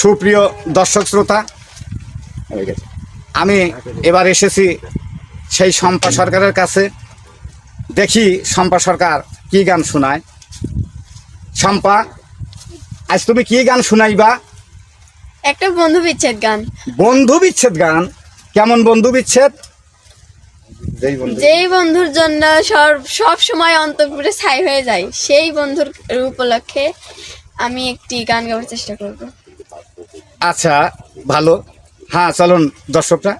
সুপ্রিয় দর্শক শ্রোতা আমি এবার এসেছি সেই শম্পা সরকারের কাছে। দেখি শম্পা সরকার কি গান শোনায়। শম্পা আজ তুমি কি গান শোনাইবা? একটা বন্ধু বিচ্ছেদ গান। বন্ধু বিচ্ছেদ গান? কেমন বন্ধু বিচ্ছেদ? যেই বন্ধুর জন্য সব সময় অন্তপুরে ছাই হয়ে যায় সেই বন্ধুর উপলক্ষে আমি একটি গান গাওয়ার চেষ্টা করব। আচ্ছা ভালো। হ্যাঁ চলুন দর্শকরা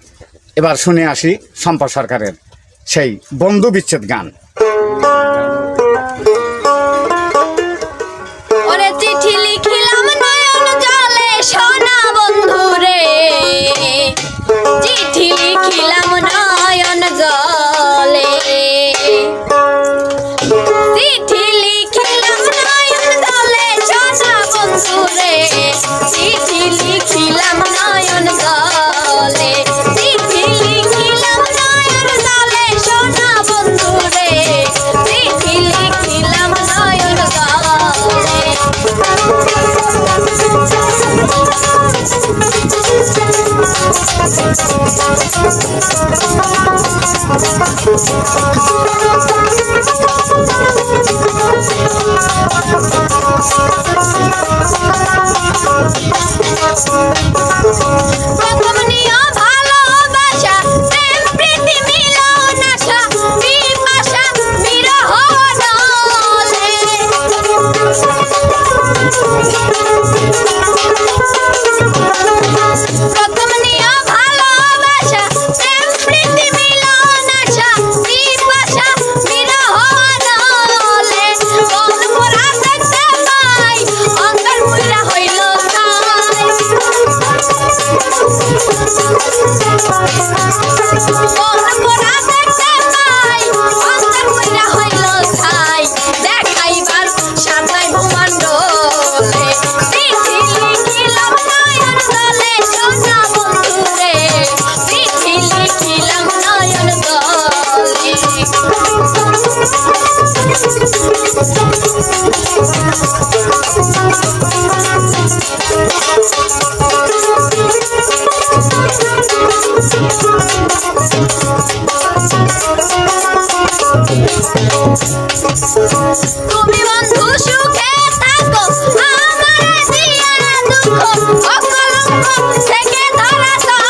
এবার শুনে আসি শম্পা সরকারের সেই বন্ধু বিচ্ছেদ গান। Yeah. Take it all I saw.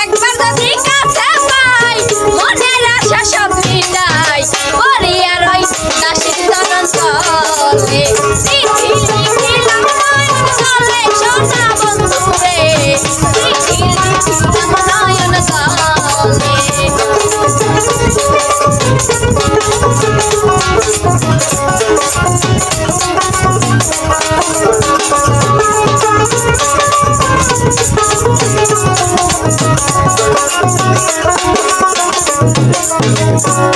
Act Yes.